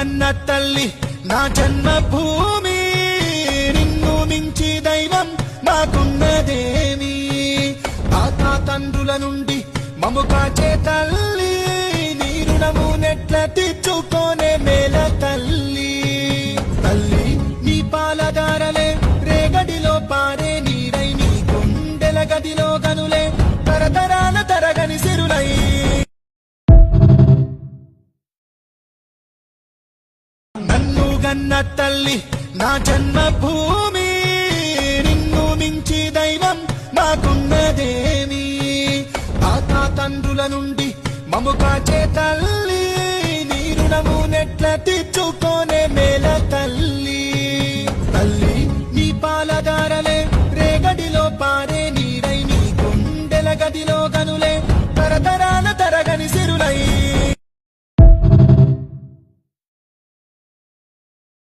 కన్న తల్లి నా జన్మభూమి నిన్ను మించి దైవం మాకున్నదేమి తాత తండ్రుల నుండి మము కాచే తల్లి నీ రుణము నెట్ల తీర్చుకోనే మేల తల్లి. తల్లి నీ పాలదారలే రేగడిలో పారే నీరై నీ గుండెల గదిలో గనులే కన్న తల్లి నా జన్మభూమి నిన్ను మించి దైవం నాకున్నదేమి తాత తండ్రుల నుండి మముకా చే తల్లి నీరు రుణము నెట్ల తీర్చుకోనే మేల తల్లి. తల్లి నీ పాలగా